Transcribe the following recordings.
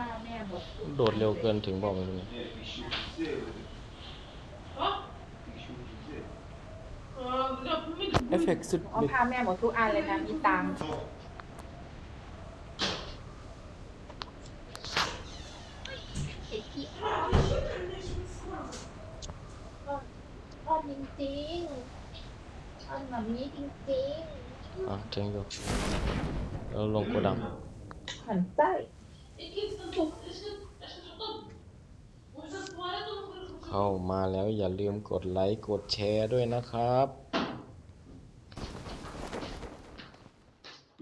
เอาผ้าแม่หมดโดดเร็วเกินถึงบอกไม่รู้ Ó. Ah, dá pra mim. เอฟเฟกต์สุดเอาผ้าแม่หมดทุกอันเลยนะมีตังค์อ้อนจริงๆอ้อนแบบนี้จริงอะถึงอยู่แล้วลงโกดังหันไส้ E que tanto. Esse. Esse só tá. Hoje a toalha do. เข้ามาแล้วอย่าลืมกดไลค์กดแชร์ด้วยนะครับ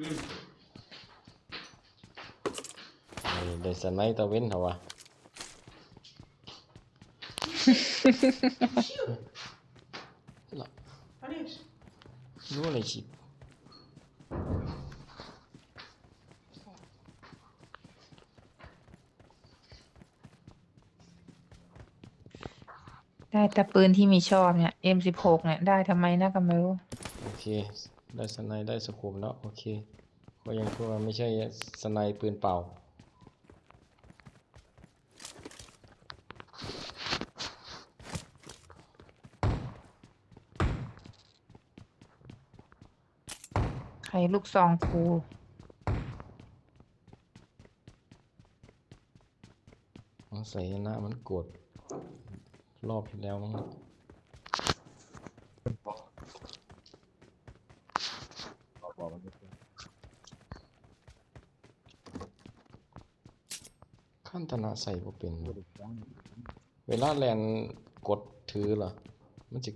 นี่เดสไนตะเว้นเหรอวะ Olha isso. รู้อะไรชิบ ได้แต่ปืนที่มีชอบเนี่ย M16 เนี่ยได้ทำไมนะก็ไม่รู้ โอเค ได้สไนได้สโคปแล้วโอเคก็ยังพูดว่าไม่ใช่สไนปืนเปล่า ใครลูกซองครูสงสัยนะมันกด รอบที่แล้วมั้งนะขั้นตนาใส่บ่เป็นบ่เวลาแลนกดถือเหรอ มันจะ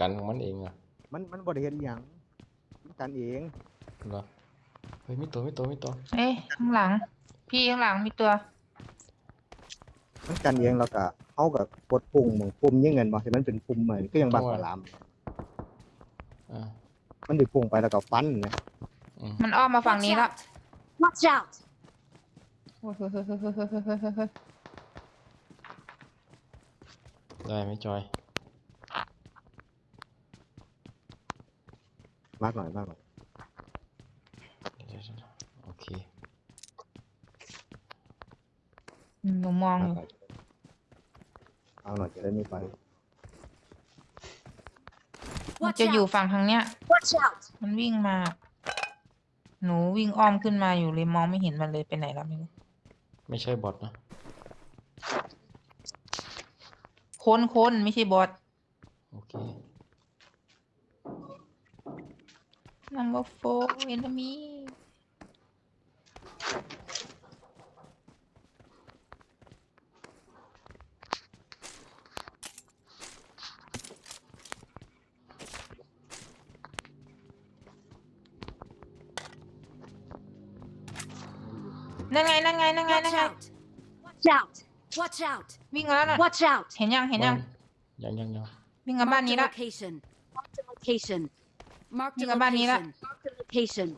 กันของมันเองเหรอมันมันบริเห็นอหย่างมันกันเองเหรอเฮ้ยมีตัวมีตัวมีตัวเอ๊ะข้างหลัง พี่ข้างหลังมีตัว มันกันเองแล้วก็ เขากับกดปุ่มของปุ่มยิ่งเงินมาที่มันเป็นปุ่มใหม่ก็ยังบักปลาลามมันดิปุ่งไปแล้วก็ฟันนะมันอ้อมมาฝั่งนี้แล้ว Watch out! ได้ไหมจอย มากหน่อยมากหน่อยโอเค หนูมองอ เอาหน่อยจะได้ไม่ไป มันจะอยู่ฝั่งทางเนี้ย Watch out มันวิ่งมา หนูวิ่งอ้อมขึ้นมาอยู่เลยมองไม่เห็นมันเลยไปไหนแล้วไม่รู้ไม่ใช่บอทนะ คนคนไม่ใช่บอท โอเค number four enemy นั่นไงนั่นไงนั่นไงนั่น Watch ไง out Watch out Watch out วิ่งมาแล้วน่ะ Watch out เห็นยังเห็นยังยังยังยังวิ่งมาบ้าน Marked นี้ a ละ location Marked a location Marked a นี่ก็บ้านนี้ละ location Marked a location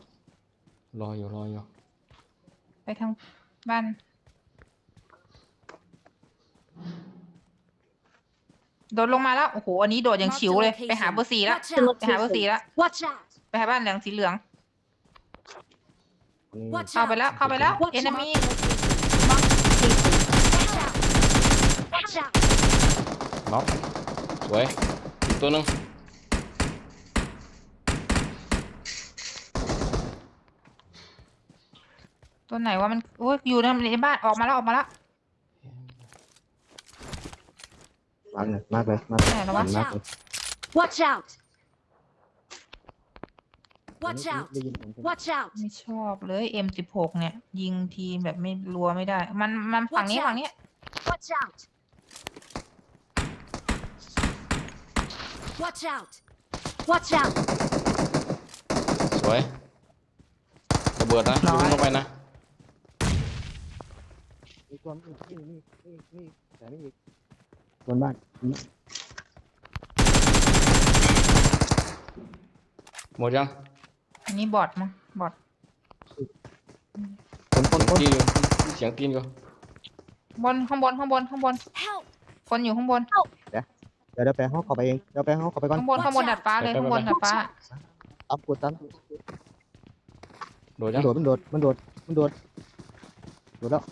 รออยู่รออยู่ไปทางบ้านโดดลงมาแล้วโอ้โหอันนี้โดดอย่างฉิวเลยไปหาเบอร์สี่ละ Watch out ไปหาเบอร์สี่ละ Watch out ไปหาบ้านเหลืองสีเหลืองนี่ Watch เข้าไป out แล้วเข้าไปแล้ว Watch เอน out มี Watch out Watch out น็อกสวยอีกตัวหนึ่งตัวไหนว่ามันโอ้ยอยู่ในบ้านออกมาแล้วออกมาแล้วมากเลยมากเลยมากเลย ไหนแล้ววะมากเลย Watch out Watch out ได้ยินเสียงคน Watch out ไม่ชอบเลย M16 เนี่ย ยิงทีแบบไม่รัวไม่ได้ มันมันฝั่งนี้ Watch out ฝั่งนี้ Watch out Watch out Watch out สวยระเบิดนะร้อยยิงเข้าไปนะมีความนี่นี่นี่นี่นี่แต่นี่อีกบนบ้านหมดยัง อันนี้บอดมั้งบอดคนคนคนตีนอยู่เสียงตีนอยู่บนข้างบนข้างบนข้างบน Help! คนอยู่ข้างบน เดี๋ยวเดี๋ยวไปห้องเข้าไปเองเดี๋ยวไปห้องเข้าไปก่อนข้างบนข้างบนดัดฟ้าเลยข้างบนดัดฟ้าตับกดตันโดดมัยันงโดดมันโดดมันโดดมันโดดโดดแล้ว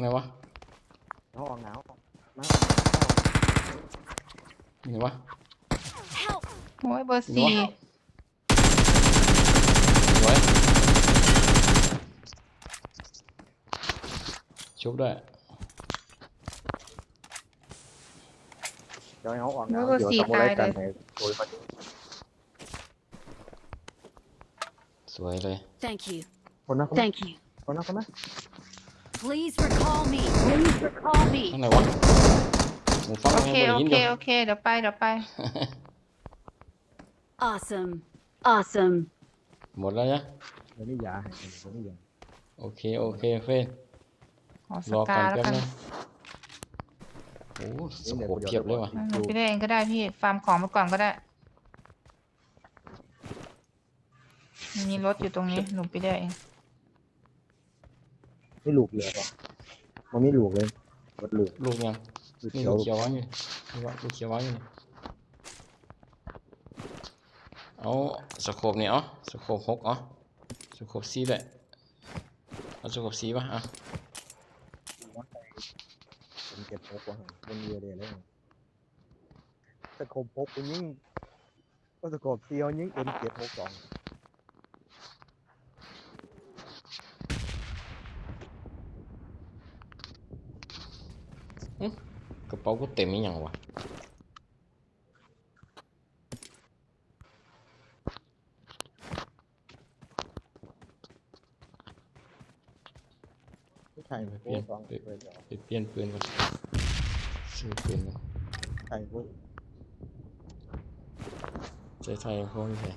ไงวะน้องออกหนาวมาไงวะ Help! โอ้ยเบอร์สี่ สวยชุบด้วยเดี๋ยวให้เขาออกหนาวเดี๋ยวสมุไรกันให้โดยมาสวยเลย Thank you. คนนะคนนะ Thank you. คนนะคนนะ Please recall me. Please recall me. ข้างไหนวะผมฟังโอไม่เคได้โอยินเคอยู่โอเค เดี๋ยวไป เดี๋ยวไป Awesome. Awesome. หมดแล้วนะ เดี๋ยวนี้ยาให้เดี๋ยวนี้ยาโอเค โอเคเฟนขอสรอก่กาอนแล้วแป๊บกันนึงโอ้สโคปเทียบเลยว่ะอะ หนูไปได้เองก็ได้พี่ ฟาร์มของมาก่อนก็ได้มีรถอยู่ตรงนี้ หนูไปได้เอง ไม่ลูกเหลือป่ะมันไม่ลูกเลยหมดลูกลูกยังลูกนี่เขียวลูกเขียววางอยู่นี่วะลูกเขียววางอยู่นี่ เอาสโคปนี่เอ๋อสโคปหกเอ๋อสโคปสี่ด้วยเอาสโคปสี่ป่ะอะเป็นเก็บพกว่ะเป็นเยอะเลยเลยสโคปพกเป็นยิ่งก็สโคปเซียวยิ่งเอ็นเก็บพกสองกระเป๋ากูเต็มอีหยังวะ ผู้ชายไปพเปลี่ยนกสองไปเลยเดี๋ยวไปเปลี่ยนปืนก่อนซื้อปืนก่อนใช่พวกใช้ไทยพวกนี้ใช่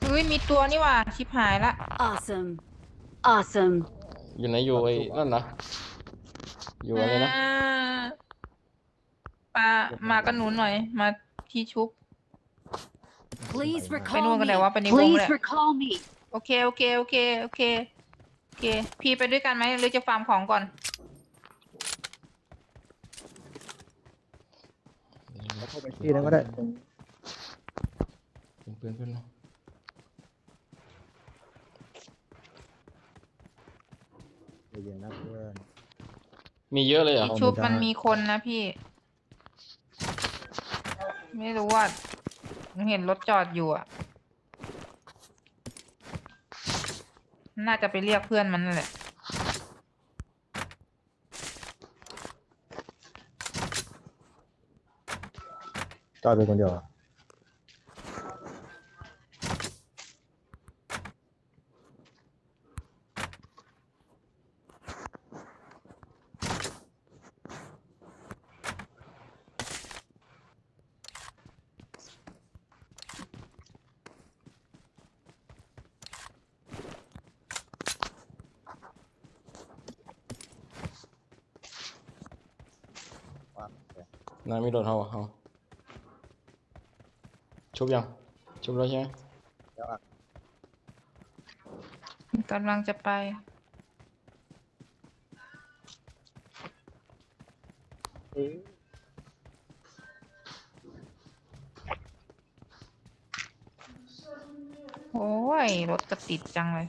เฮ้ยมีตัวนี่หว่าชิบหายละ Awesome. Awesome. อยู่ไหนอยู่ไอ้นั่นนะอยู่อะไรนะอ่าปลามากันหนูหน่อย มาที่ชุบ Please ไป recall นู่นกัน me. ไหนวะไปในวง Please เลย recall me. โอเค โอเค โอเค โอเค โอเค พี่ไปด้วยกันไหมหรือจะฟาร์มของก่อน แล้วเข้าไปที่นั้นก็ได้เป็นปืนเพื่อนเนาะใจเย็นนะเพื่อน มีเยอะเลยเหรอะเอาชุบไม่ได้มันมีคนนะพี่ ไม่รู้ว่าหนูเห็นรถจอดอยู่อะ น่าจะไปเรียกเพื่อนมันนั่นแหละ จอยเป็นคนเดียวเหรอ โดนเขาเขาชุบยัง ชุบแล้วใช่ไหมแล้วอะกำลังจะไป เอ๊ะโอ้ย รถกระติดจังเลย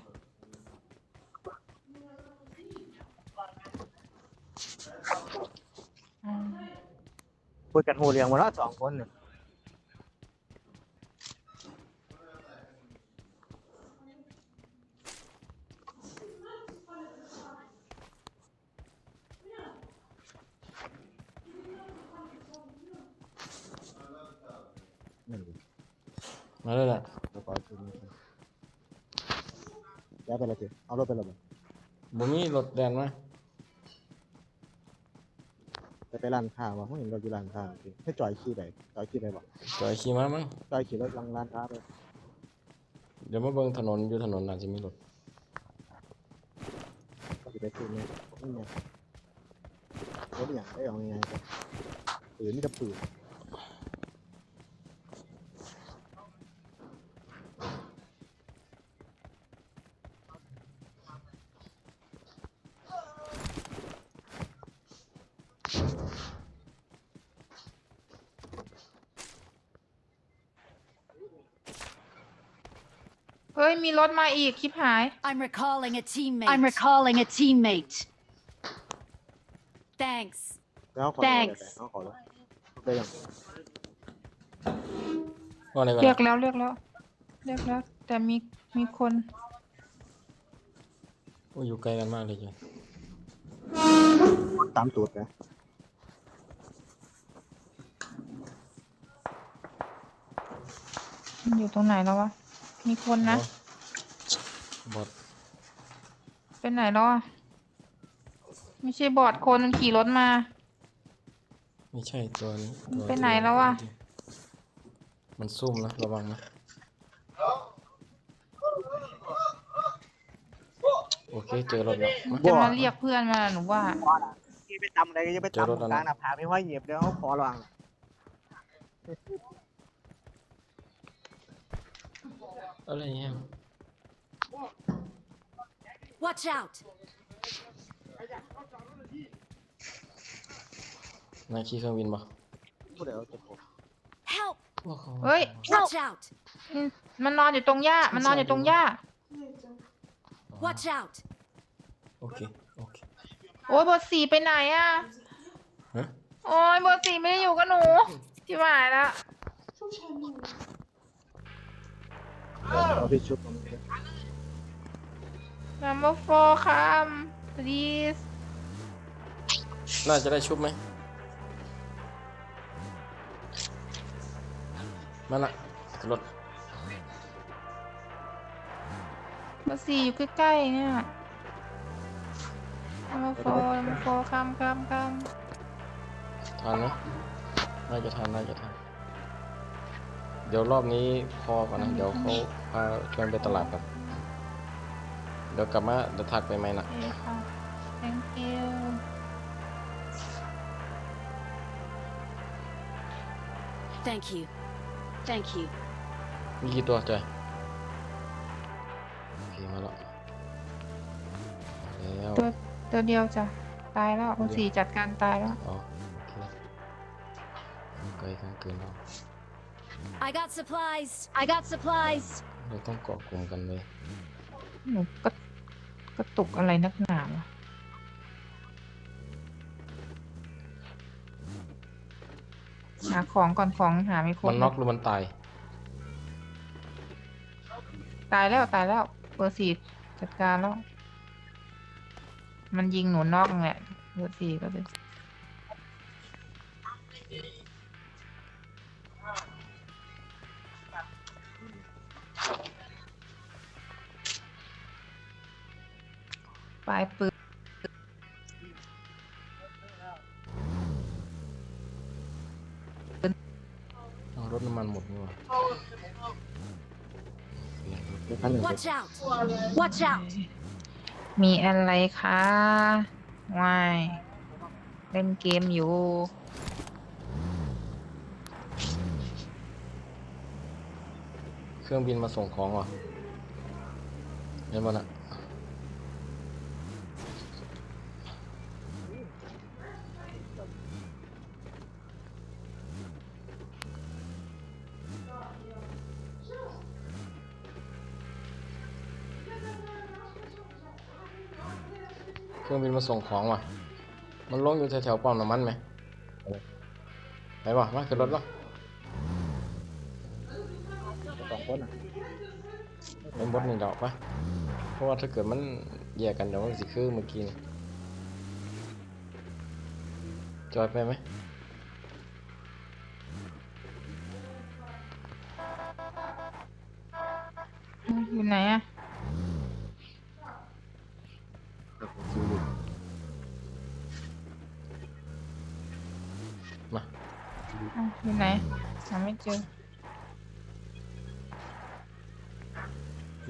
คุยกันโหเรียงมาแล้วสองคนเนี่ยนั่นดิมาแล้วแหละแล้วก็คือย้ายไปเลยสิเอารถไปเลยบ่บ่มีรถแดนมาจะไป ร้านค้าวะเขาเห็นรถอยู่ร้านค้าสิให้จอยขี่ไปจอยขี่ไปบ่จอยขี่มามั้งจอยขี่รถลังร้านค้าไปเดี๋ยวมาเบิ่งถนนอยู่ถนนน่าจะมีรถก็จะไปซื้อเนี่ยนี่ไงอย่างได้เอาไงปืนนี่จะปืน มีรถมาอีกคลิปหาย I'm recalling a teammate. I'm recalling a teammate. Thanks. แล้วขอ Thanks เขาขอแล้วได้ยังว่าในกันเรียกแล้วเรียกแล้วเรียกแล้ว แต่มีมีคนโอ้ยอยู่ไกลกันมากเลยจ้ะตามตูดนะมันอยู่ตรงไหนแล้ววะมีคนนะ บอดเป็นไหนแล้วอะไม่ใช่บอดคนมันขี่รถมา ไม่ใช่ตัวนี้ตัวไปไหนแล้ววะมันซุ่มนะระวังนะโอเคเจอรถแล้วมาจะมาเรียกเพื่อนมาหนูว่าที่ไปตำอะไรก็จะไปเจอรถตำแล้วกนะลางหน้าผาไม่ว่าเหยียบเดี๋ยวเขาขอระวังอะไรเนี่ย Watch out. นายขี่เครื่องบินปะผู้เดียวจะขอ Help. ว่าเขาเฮ้ย Watch out. อืมมันนอนอยู่ตรงหญ้า มันนอนอยู่ตรงหญ้า Watch out. โอเค โอเค โอ้ยเบอร์สี่ไปไหนอะฮะ โอ้ยเบอร์สี่ไม่ได้อยู่กับหนูที่หมายแล้วผู้ชายหนุ่มเอาที่ชุดผม number four คำ please น่าจะได้ชุบไหมมาละขึ้นรถเบอร์สี่อยู่ใกล้ๆเนี่ย number four number four คำคำคทันไหมน่าจะทันน่าจะทัน เดี๋ยวรอบนี้พอก่อนนะ เดี๋ยวเขาพาชวนไปตลาดกัน เดี๋ยวกลับมาเดี๋ยวทักไปไหมนะำโอเคค่ะ thank you Thank you. Thank you. มีกี่ตัวจอยโอเคมาแล้วมาแล้วตัวตัวเดียวจ้ะ ตายแล้วเบอร์สี่จัดการตายแล้วอ๋อโอเคไกลกันเกินแล้ว I got supplies. I got supplies. เราต้องเกาะกลุ่มกันเลยหนูก็ กระตุกอะไรนักหนาวะหาของก่อนของหาไม่ครบมันน็อกหรือมันตาย ตายแล้วตายแล้วเบอร์สี่จัดการแล้ว มันยิงหนูนอกแหละเบอร์สี่ก็เลย ปลายปืนเอารถน้ำมันหมดนี่หว่าในขั้นหนึ่ง Watch out. Watch out. มีอะไรคะว่ายเล่นเกมอยู่ เครื่องบินมาส่งของว่ะเห็นบ่น่ะ รื่องบินมาส่งของว่ะ มันลงอยู่แถวๆปั๊มน้ำมันไหมไปว่ะมาขึ้นรถวะสองคนอะเป็นบทหนึ่งดอกปะเพราะว่าถ้าเกิดมันแยกกันเดี๋ยวมันสิคือเมื่อกี้นี่จอยไปไหม อ้าวอยู่ไหนหาไม่เจอ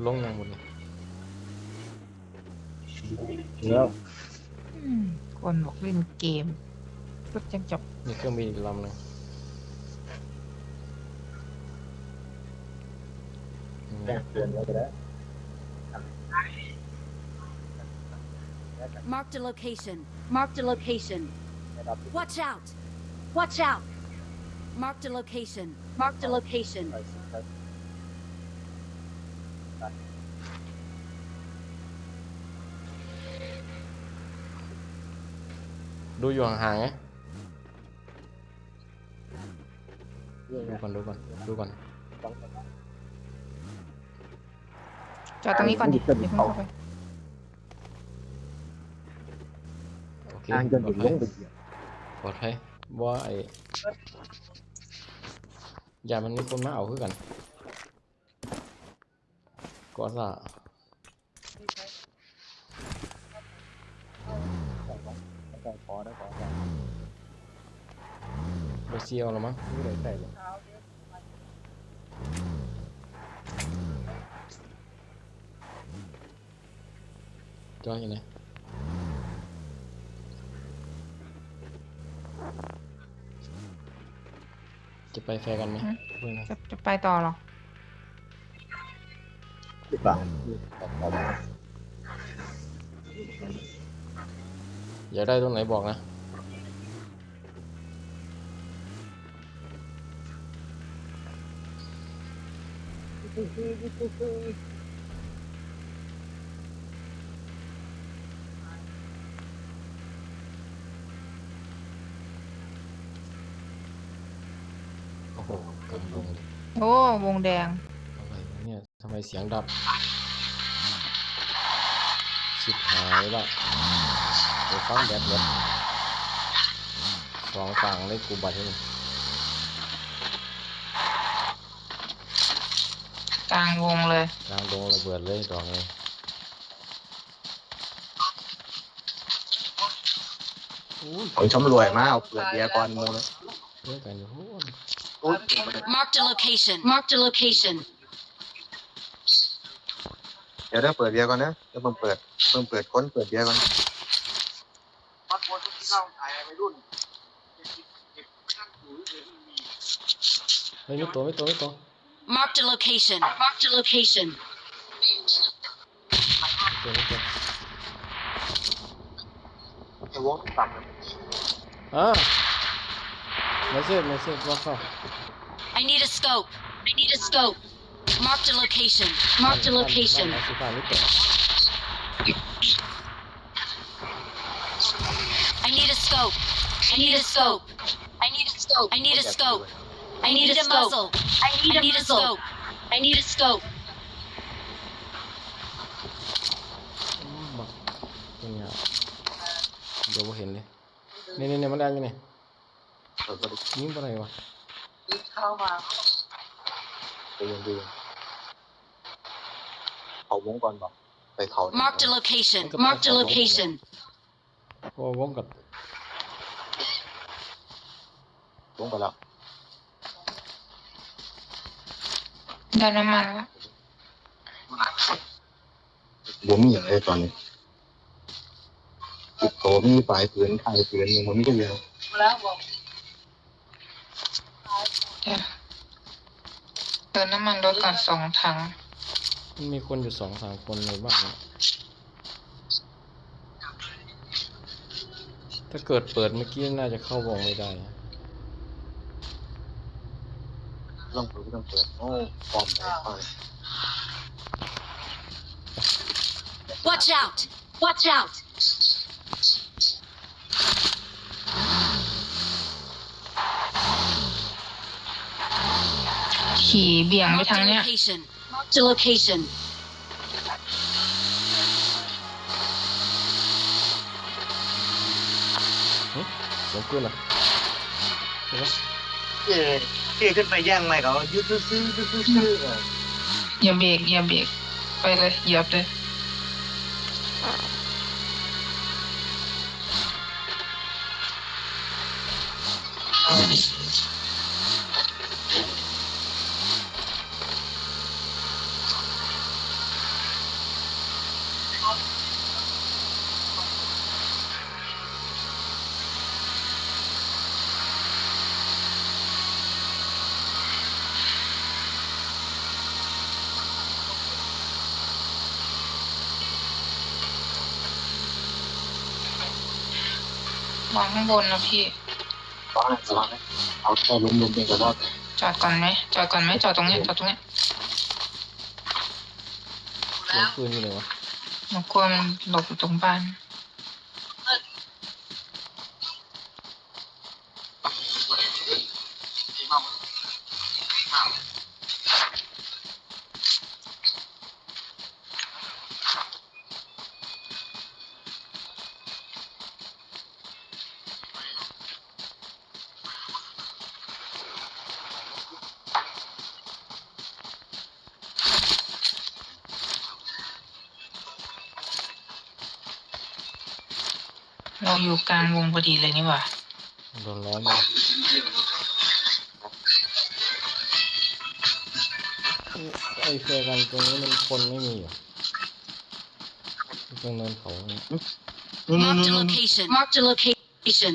ลงยังหมดนี่แล้วอืมคนบอกเล่นเกมก็จะจบมีเครื่องบินอีกลำหนึ่งอืมแจ้งเตือนไว้ก็ได้ Marked a location. Marked a location. นะครับ Watch out! Watch out! Marked a location. Marked a location. ไปสิครับดูอยู่ห่างๆไงเรื่องดูเนี้ยก่อนดูก่อนดูก่อนต้องจอดตรงนี้ก่อนดิอ่าเดี๋ยวเพิ่งเข้าไปโอเคทางจนปลอถึดงภัลยงไปเหยียบปลอดภัยว่าไอ้ อย่ามันมีคนมาเอาคือกันก็ซะแต่ขอได้ขอได้บเซียวแล้วมั้งนี่เลยใส่เลยจอยอยู่ไหน จะไปแฟร์กันไหมเพื่อนนะจะจะไปต่อเหรอสิบบาทขอขออยากได้ตรงไหนบอกนะ โอ้โหกำลงเลยโอ้วงแดง อะไรวะเนี่ยทำไมเสียงดับ ชิบหายละไปฟังแบตรถสองฝั่งเลยกูบัดนี่กลางวงเลย กลางดงระเบิดเลยดอกเลยผมชมรวยมากเอาเปิดเบียร์ก่อนโมเลยเรื่องกันอยู่โห Marked a location. Marked a location. เดี๋ยวได้เปิดเบียร์ก่อนนะเดี๋ยวเพิ่งเปิดเพิ่งเปิดค้นเปิดเบียร์ก่อนเฮ้ยไม่ตัวไม่ตัวไม่ตัว Marked a location. Marked a location. ตัวไม่ตัวไอ้วงต่ำอ่า ไม่เสร็จไม่เสร็จว่าเข้า I need a scope. I need a scope. Marked a location. Marked a location. บ้านบ้านบ้านไม่ตัว I need a scope. I need a scope. I need a scope. I need a scope. I need a muzzle. I need a scope. I need a scope. อืมบักเป็นไงเดี๋ยวบ่เห็นเลยนี่นี่นี่มันได้ยังไงเปิดบริยิงอะไรวะเรียนดีเขาวงก่อนบอกไปเขา Marked a location. Marked a location. เพราะว่าวงกับวงไปแล้วได้น้ำมันแล้ววงมีอย่างไรตอนนี้ติดโตมีฝ่ายปืนไทยปืนยังมันไม่ได้เรียนเดี๋ยว เติมน้ำมันรถก่อนสองถัง มีคนอยู่สองสามคนในบ้านเนี่ยถ้าเกิดเปิดเมื่อกี้น่าจะเข้าวงไม่ได้นะต้องเปิดต้องเปิดโอ้ปลอมไปไป Watch out. Watch out. ีเบี่ยงไปทางเนี้ย Marked a เสียงขึ้นเหรอเฮ้ยเออเขึ้นไปแย่งไหมค์เขายืดซื้อยืดซื้อๆเอออย่าเบรกอย่าเบรกไปเลยเหยียบเลย บนนะพี่ร้อนร้อนเอาแค่ล้มล้มเองก็รอดจอดก่อนไหมจอดก่อนไหมจอดตรงเนี้ยจอดตรงเนี้ยเสียงปืนอยู่ไหนวะหนูกลัวมันหลบอยู่ตรงบ้าน ดีเลยนี่หว่าโดนล้อมเลยไอ้เฟกันตรงนี้มันคนไม่มีอยู่ตรงเนินเขาเนี่ยนู่นนู่น Marked a นู่น location. Marked a location.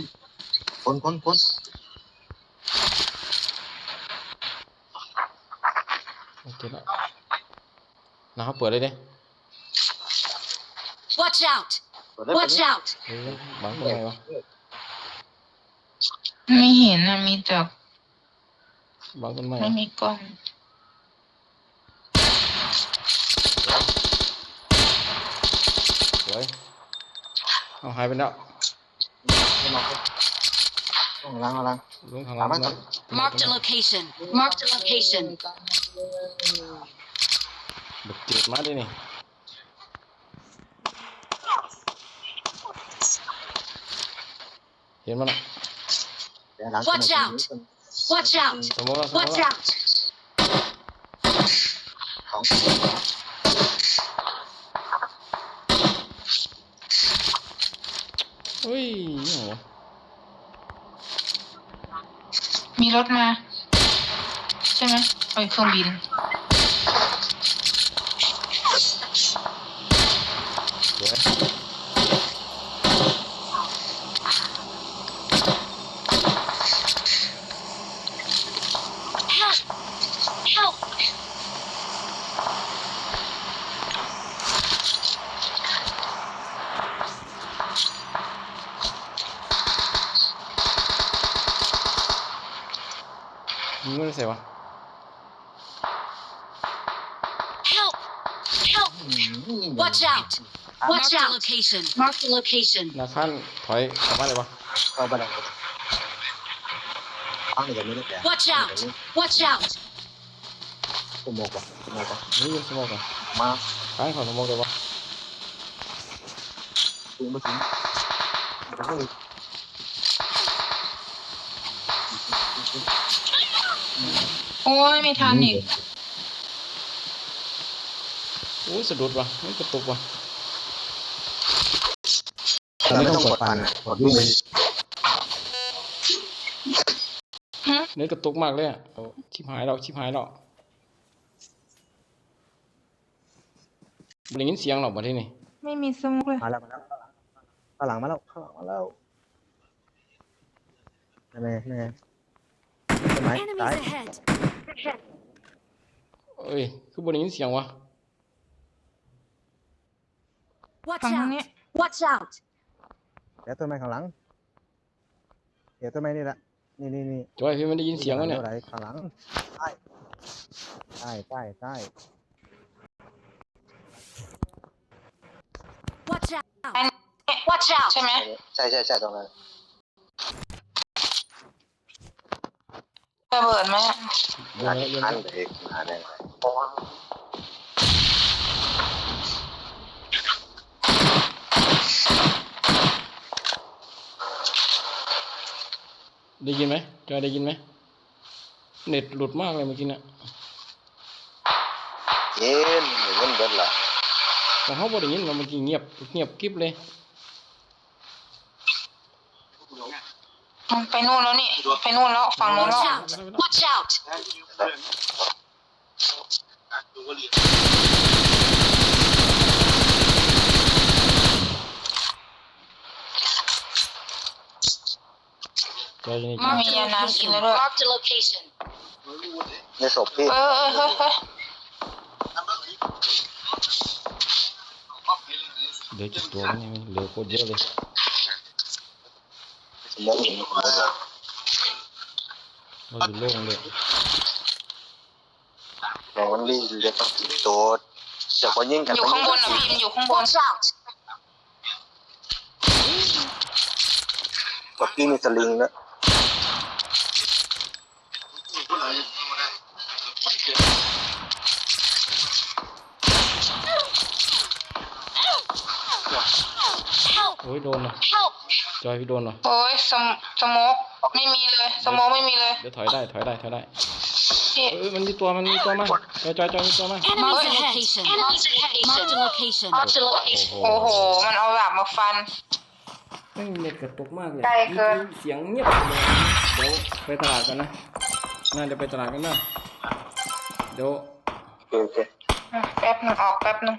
พ้นพ้นพ้นโอเคแล้วนะครับเปิดเลยเด้ Watch out! Watch out! เฮ้ยบังตรงไหนวะ ไม่เห็นนะมีแต่บังต้นไม้ไม่มีกล้องสวยเอาหายไปแล้วต้องล้างล้างลงทางล่างนะ Marked a location. Marked a location. บักเจ็ดมาดินี่เห็นมั้ยล่ะ Watch out! Watch out! สมมติว่าสมม Watch ติว่า out! เฮ้ยนี่เหรอวะมีรถมา ใช่ไหมเอ้ยเครื่องบิน สวย Help! Help! ยิงไม่ได้ใส่วะ Help! Help! Watch out! Watch out! location. Marked a location. นาขั้นถอยกลับบ้านเลยวะเข้าไปได้อ้างเดี๋ยวไม่ได้แต่ Watch out! Watch out! สมองวะสมองวะนี่ยิงสมองกันมาข้างเขาสมองเลยวะถึงไม่ถึงโอ้ยไม่ทันอีกโอ้ยสะดุดวะไม่กระตุกวะไม่ต้องกดฟันกดวิ่งเลยเนื้อกระตุกมากเลยอะเอาชิบหายแล้วชิบหายแล้วได้ยินเสียงหรอกมาที่นี่ไม่มีสมุกเลยมาแล้วมาแล้วข้างหลังมาแล้วข้างหลังมาแล้วนั่นไงนั่นไงต้นไม้ซ้าย ahead. เอ้ยคือบได้ยินเสียงวะ Watch ฝั่งทางนี้ Watch out! เดี๋ยวต้นไม้ข้างหลัง เดี๋ยวต้นไม้นี่แหละ นี่นี่นี่จอยพี่ไม่ได้ยินเสียงวะเนี่ยท่าไหร่ข้างหลัง ใต้ ใต้ใต้ใต้ Watch out! Watch out! ใช่ไหมใช่ใช่ใช่ตรงนั้นระเบิดไหมเดี๋ยวนะเดี๋ยวอันะนเด็กมาได้ได้ยินไหมจอยได้ยินไหม เน็ตหลุดมากเลยเมื่อกี้น่ะเย็นเย็นเบิดละของเขาบ่ได้ยินว่าเมื่อกี้เงียบเงียบกริบเลย มันไปนู่นแล้วนี่ ไปนู่นแล้วฝั่งนู้นแล้ว Watch out! Watch out! จอยยังไงไม่มียาน้ำกินแล้วด้วย Marked a location. ในศพพี่เออเออเฮ้ยเฮ้ยเหลือกี่ตัววะเนี่ยเหลือโคตรเยอะเลยมองเห็นคนเลยเราอยู่โล่งเลยแต่วันนี้เรียกต้องติดโต๊ดเสียคนยิ่งกันอยู่ข้างบนอะพี่มันอยู่ข้างบน Watch out! กับพี่มีสลิงนะ อ้ยโดนเหรอ Help! จอยพี่โดนเหรอโอ้ยสมสโมกไม่มีเลยสโมกไม่มีเลยเดี๋ยวถอยได้ถอยได้ถอยได้พี่เอ้ยมันมีตัวมันมีตัวมาจอยจอยจอยมีตัวมา Enemies ahead! Enemies ahead! Marked a location. Marked a โอ้ location. โหโอ้โห มันเอาดาบมาฟัน ไม่เน็ตกระตุกมากเลยไกลเกิน เสียงเงียบเลยเดี๋ยวไปตลาดกันนะน่าเดี๋ยวไปตลาดกันนะเดี๋ยวโอเคแป๊บหนึงออกแป๊บหนึง